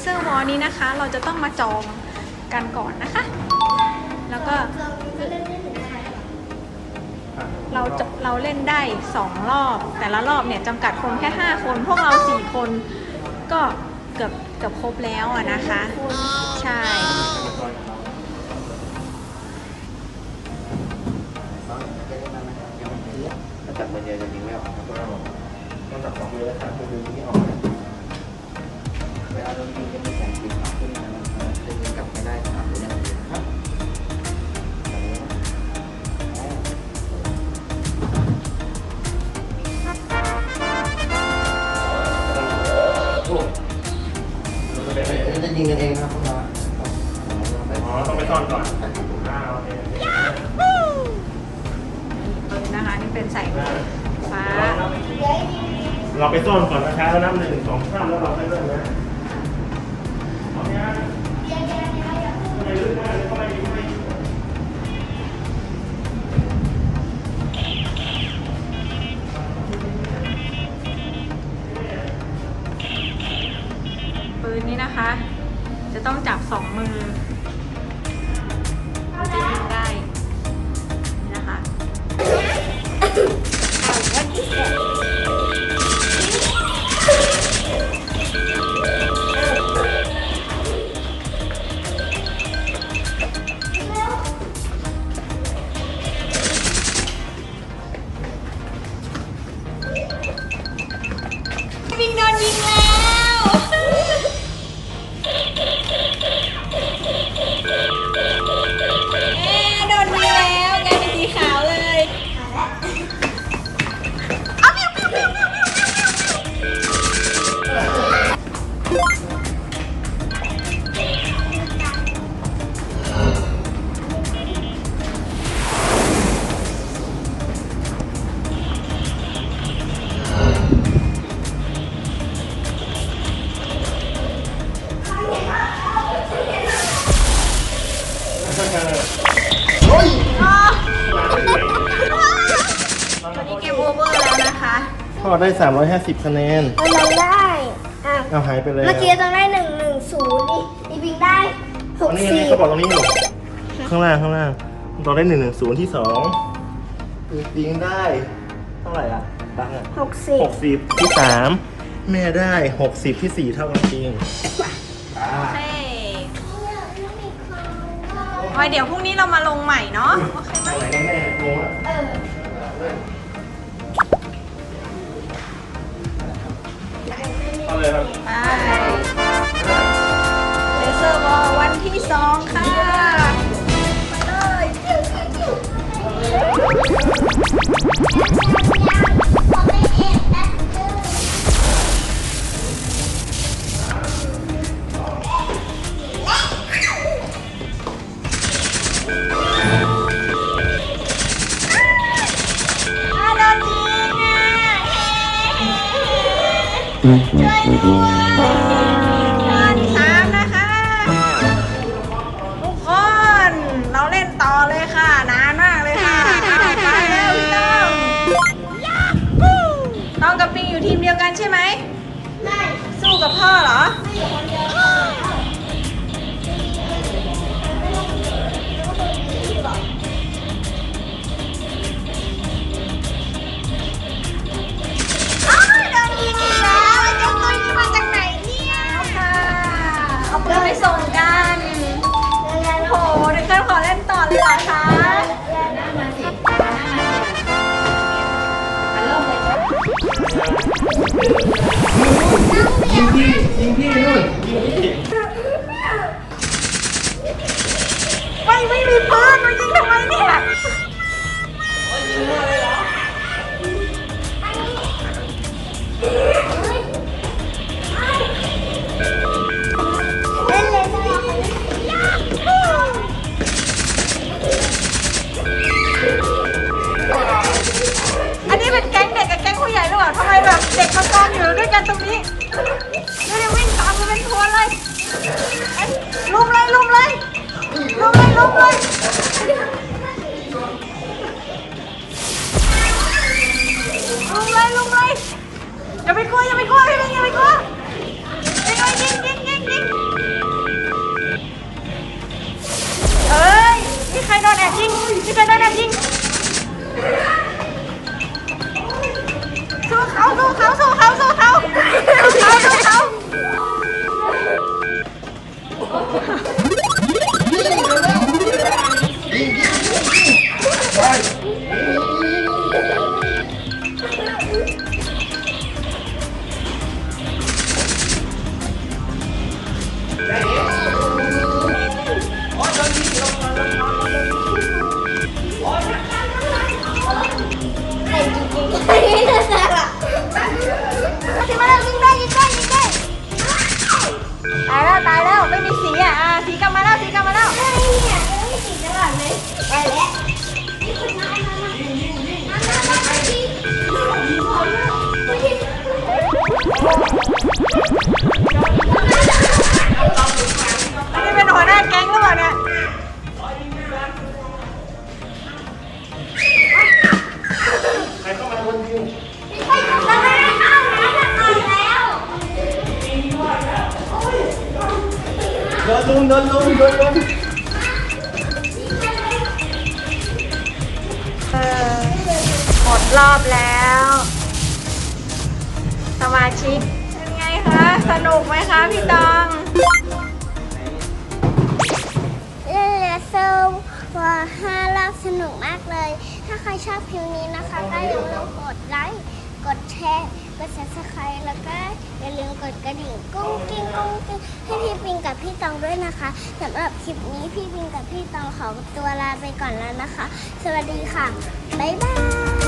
เซอร์วอลนี้นะคะ เราจะต้องมาจองกันก่อนนะคะ แล้วก็เราจะเราเล่นได้ 2 รอบ แต่ละรอบเนี่ยจำกัดคนแค่ 5 คน พวกเรา 4 คนก็เกือบเกือบครบแล้วอะนะคะ ใช่จับมือเดียวจะยิงไม่ออกครับต้องจับสองมือแล้วครับคือดึงที่ออก เวลาโดนยิงจะมีแสงสีขาวขึ้นนะมันจะยิงกลับไม่ได้ครับหรือยังไงครับจะยิงกันเองครับพวกเราอ๋อต้องไปซ่อนก่อนอ่าโอเคปืนนะคะนี่เป็นใส่ฟ้า เราไปซ่อนก่อนนะคะแล้วนับหนึ่งสองสามแล้วเราค่อยเริ่มนะ ต้องจับสองมือ พ่อได้ 350 คะแนนมันลงได้อะเอาหายไปเลยเมื่อกี้ต้องได้หนึ่งหนึ่งศูนย์อีอีบิงได้หกอันนี้สี่นี่เขาบอกตรงนี้อยู่ข้างล่างข้างล่างเราได้หนึ่งหนึ่งศูนย์ที่สองปิงได้เท่าไหร่อะตังค์อะหกสี่หกสิบที่สามแม่ได้หกสิบที่สี่เท่ากันจริงอ่า เฮ้ไว้เดี๋ยวพรุ่งนี้เรามาลงใหม่เนาะ โอเคไหมไหนแม่งงอะ เออ ช่วยด้วยตอนสามนะคะ ทุกคน เราเล่นต่อเลยค่ะ นานมากเลยค่ะเอาไปเร็วพี่ต้องยาฮูต้องกับปิงอยู่ทีมเดียวกันใช่ไหม ไม่ สู้กับพ่อเหรอ ไม่อยู่คนเดียว ส่งกันโหเด็กเกิลขอเล่นต่อเลยเหรอคะยิงพี่ยิงพี่นู่น recoge, recoge. นี่คุณมามามามามามาที่ที่อันนี้เป็นหัวหน้าแก๊งหรือเปล่าเนี่ย ใครเข้ามาคนยิงแล้วไม่ได้เข้านะจะออกแล้วโดนลุมโดนลุมโดนลุม รอบแล้ว สมาชิกเป็นไงคะ สนุกไหมคะพี่ตอง เล่นเลเซอร์ว่าห้ารอบสนุกมากเลย ถ้าใครชอบคลิปนี้นะคะ ก็อย่าลืมกดไลค์ กดแชร์ กด subscribe แล้วก็อย่าลืมกดกระดิ่งกุ้งกิ้งกุ้งกิ้งให้พี่ปิงกับพี่ตองด้วยนะคะสำหรับคลิปนี้พี่ปิงกับพี่ตองขอตัวลาไปก่อนแล้วนะคะ สวัสดีค่ะ บ๊ายบาย